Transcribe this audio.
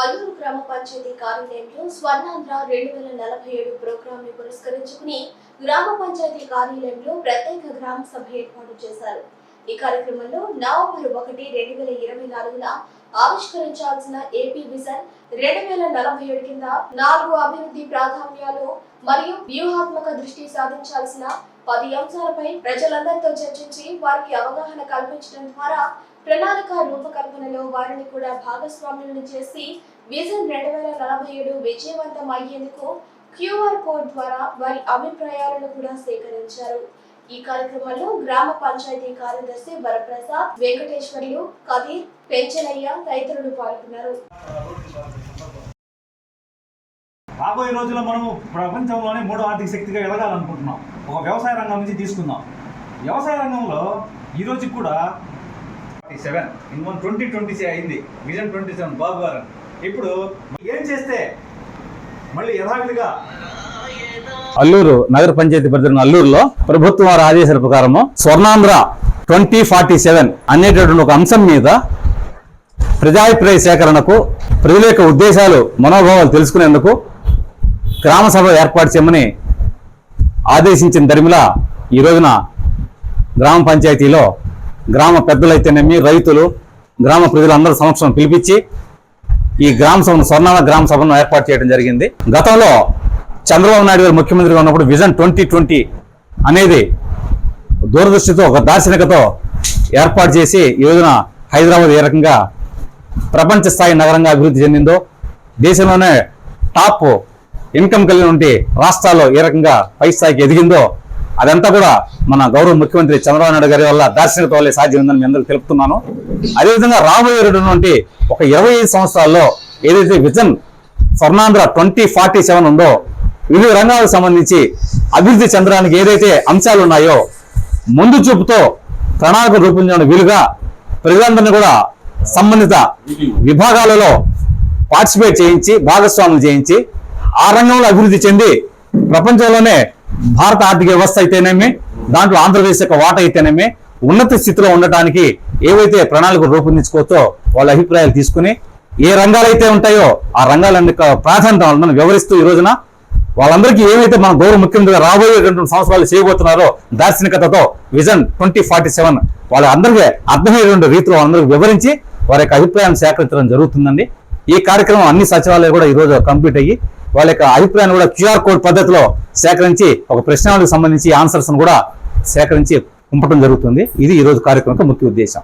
అల్లూరు గ్రామ పంచాయతీ కార్యాలయంలో స్వర్ణాంధ్ర రెండు వేల నలభై ఏడు ప్రోగ్రామ్ని పురస్కరించుకుని గ్రామ పంచాయతీ కార్యాలయంలో ప్రత్యేక గ్రామ సభ ఏర్పాటు చేశారు. ఈ కార్యక్రమంలో నవంబర్ ఒకటి రెండు వేల ఇరవై నాలుగున ఆవిష్కరించాల్సిన ఏపీ విజన్ రెండు వేల నలభై ఏడు కింద నాలుగు అభివృద్ధి ప్రాధాన్యాలు మరియు వ్యూహాత్మక దృష్టి సాధించాల్సిన పది అంశాలపై ప్రజలందరితో చర్చించి వారికి అవగాహన కల్పించడం ద్వారా ప్రణాళిక రూపకల్పనలో వారిని కూడా భాగస్వాములను చేసి విజన్ రెండు వేల నలభై ఏడు విజయవంతం అయ్యేందుకు క్యూఆర్ కోడ్ ద్వారా వారి అభిప్రాయాలను కూడా సేకరించారు. ఈ కార్యక్రమంలో గ్రామ పంచాయతీ కార్యదర్శి వరప్రసాద్ వెంకటేశ్వర్లు కదీర్ పెంచలయ్య తదితరులు పాల్గొన్నారు. రాబోయే రోజుల్లో మనము ప్రపంచంలోనే మూడో ఆర్థిక శక్తిగా ఎదగాలనుకుంటున్నాం. ఒక వ్యవసాయ రంగం నుంచి తీసుకుందాం. వ్యవసాయ రంగంలో ఈరోజు రోజు కూడా seven in one twenty twenty అయింది. Vision twenty seven Babu garu. ఇప్పుడు ఏం చేస్తే మళ్ళీ యథావిధిగా అల్లూరు నగర పంచాయతీ పరిధిలో అల్లూరులో ప్రభుత్వం వారి ఆదేశాల ప్రకారము స్వర్ణాంధ్ర ట్వంటీ ఫార్టీ సెవెన్ అనేటటువంటి ఒక అంశం మీద ప్రజాభిప్రాయ సేకరణకు ప్రజల యొక్క ఉద్దేశాలు మనోభావాలు తెలుసుకునేందుకు గ్రామ సభ ఏర్పాటు చేయమని ఆదేశించిన దరిమిలా ఈ రోజున గ్రామ పంచాయతీలో గ్రామ పెద్దలైతేనేమి రైతులు గ్రామ ప్రజలందరూ సమక్షం పిలిపించి ఈ గ్రామ సభను స్వర్ణాల గ్రామ సభను ఏర్పాటు చేయడం జరిగింది. గతంలో చంద్రబాబు నాయుడు గారు ముఖ్యమంత్రిగా ఉన్నప్పుడు విజన్ ట్వంటీ ట్వంటీ అనేది దూరదృష్టితో ఒక దార్శనికతో ఏర్పాటు చేసి ఈ రోజున హైదరాబాద్ ఏ రకంగా ప్రపంచ స్థాయి నగరంగా అభివృద్ధి చెందిందో దేశంలోనే టాప్ ఇన్కమ్ కలిగిన ఉంటే రాష్ట్రాల్లో ఏ రకంగా పై స్థాయికి ఎదిగిందో అదంతా కూడా మన గౌరవ ముఖ్యమంత్రి చంద్రబాబు నాయుడు గారి వల్ల దార్శనికత వల్లే సాధ్యమైందని మీ అందరూ తెలుపుతున్నాను. అదేవిధంగా రాబోయేటువంటి ఒక ఇరవై ఐదు సంవత్సరాల్లో ఏదైతే vision Swarnandhra twenty forty seven ఉందో వివిధ రంగాలకు సంబంధించి అభివృద్ధి చెందడానికి ఏదైతే అంశాలు ఉన్నాయో ముందు చూపుతో ప్రణాళిక రూపొందించడం వీలుగా ప్రజలందరినీ కూడా సంబంధిత విభాగాలలో పార్టిసిపేట్ చేయించి భాగస్వాములు చేయించి ఆ రంగంలో అభివృద్ధి చెంది ప్రపంచంలోనే భారత ఆర్థిక వ్యవస్థ అయితేనేమి దాంట్లో ఆంధ్రప్రదేశ్ యొక్క వాట అయితేనేమి ఉన్నత స్థితిలో ఉండటానికి ఏవైతే ప్రణాళికలు రూపొందించుకోవచ్చో వాళ్ళ అభిప్రాయాలు తీసుకుని ఏ రంగాలైతే ఉంటాయో ఆ రంగాలన్నీ యొక్క ప్రాధాన్యత వాళ్ళని వివరిస్తూ ఈ రోజున వాళ్ళందరికీ ఏమైతే మన గౌరవ ముఖ్యమంత్రిగా రాబోయేటువంటి సంవత్సరాలు చేయబోతున్నారో దార్శనికతతో విజన్ ట్వంటీ ఫార్టీ సెవెన్ వాళ్ళందరికీ అర్థమయ్యేటువంటి రీతిలో వాళ్ళందరికీ వివరించి వారి యొక్క అభిప్రాయాన్ని సేకరించడం జరుగుతుందండి. ఈ కార్యక్రమం అన్ని సచివాలయాలు కూడా ఈ రోజు కంప్లీట్ అయ్యి వాళ్ళ యొక్క అభిప్రాయాన్ని కూడా క్యూఆర్ కోడ్ పద్ధతిలో సేకరించి ఒక ప్రశ్నలకు సంబంధించి ఆన్సర్స్ను కూడా సేకరించి పంపడం జరుగుతుంది. ఇది ఈ రోజు కార్యక్రమం ముఖ్య ఉద్దేశం.